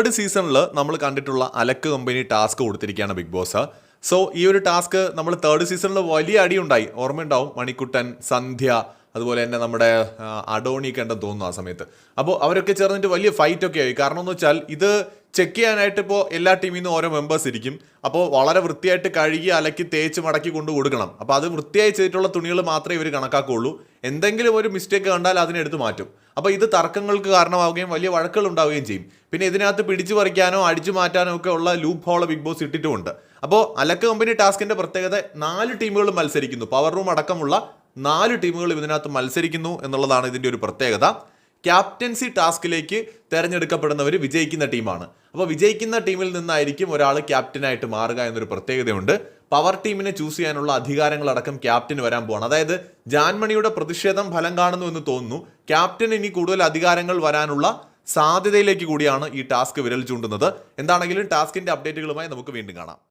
Third സീസണിൽ നമ്മൾ കണ്ടിട്ടുള്ള അലക്ക് കമ്പനി ടാസ്ക് കൊടുത്തിരിക്കുകയാണ് ബിഗ് ബോസ് സോ ഈ ഒരു ടാസ്ക് നമ്മൾ തേർഡ് സീസണിൽ വലിയ അടിയുണ്ടായി. ഓർമ്മയുണ്ടാവും മണിക്കുട്ടൻ സന്ധ്യ അതുപോലെ തന്നെ നമ്മുടെ അഡോണി ഉണ്ടെന്ന് തോന്നുന്നു ആ സമയത്ത്. അപ്പോൾ അവരൊക്കെ ചേർന്നിട്ട് വലിയ ഫൈറ്റ് ഒക്കെ ആയി. കാരണം എന്ന് വെച്ചാൽ ഇത് ചെക്ക് ചെയ്യാനായിട്ട് ഇപ്പോൾ എല്ലാ ടീമിൽ നിന്നും ഓരോ മെമ്പേഴ്സ് ഇരിക്കും. അപ്പോൾ വളരെ വൃത്തിയായിട്ട് കഴുകി അലക്കി തേച്ച് മടക്കി കൊണ്ട് കൊടുക്കണം. അപ്പോൾ അത് വൃത്തിയായി ചെയ്തിട്ടുള്ള തുണികൾ മാത്രമേ ഇവർ കണക്കാക്കുകയുള്ളൂ എന്തെങ്കിലും ഒരു മിസ്റ്റേക്ക് കണ്ടാൽ അതിനെടുത്ത് മാറ്റും. അപ്പോൾ ഇത് തർക്കങ്ങൾക്ക് കാരണമാവുകയും വലിയ വഴക്കുകൾ ഉണ്ടാവുകയും ചെയ്യും. പിന്നെ ഇതിനകത്ത് പിടിച്ചു പറിക്കാനോ അടിച്ചു മാറ്റാനോ ഒക്കെ ഉള്ള ലൂപ്പ് ഹോള ബിഗ് ബോസ് ഇട്ടിട്ടുമുണ്ട്. അപ്പോൾ അലക്ക കമ്പനി ടാസ്കിന്റെ പ്രത്യേകത നാല് ടീമുകളും മത്സരിക്കുന്നു. പവർ റൂം അടക്കമുള്ള നാല് ടീമുകൾ ഇതിനകത്ത് മത്സരിക്കുന്നു എന്നുള്ളതാണ് ഇതിന്റെ ഒരു പ്രത്യേകത. ക്യാപ്റ്റൻസി ടാസ്കിലേക്ക് തിരഞ്ഞെടുക്കപ്പെടുന്നവർ വിജയിക്കുന്ന ടീമാണ്. അപ്പോൾ വിജയിക്കുന്ന ടീമിൽ നിന്നായിരിക്കും ഒരാൾ ക്യാപ്റ്റനായിട്ട് മാറുക എന്നൊരു പ്രത്യേകതയുണ്ട്. പവർ ടീമിനെ ചൂസ് ചെയ്യാനുള്ള അധികാരങ്ങളടക്കം ക്യാപ്റ്റന് വരാൻ പോവാണ്. അതായത് ജാൻമണിയുടെ പ്രതിഷേധം ഫലം കാണുന്നു എന്ന് തോന്നുന്നു. ക്യാപ്റ്റൻ ഇനി കൂടുതൽ അധികാരങ്ങൾ വരാനുള്ള സാധ്യതയിലേക്ക് കൂടിയാണ് ഈ ടാസ്ക് വിരൽ ചൂണ്ടുന്നത്. എന്താണെങ്കിലും ടാസ്കിന്റെ അപ്ഡേറ്റുകളുമായി നമുക്ക് വീണ്ടും കാണാം.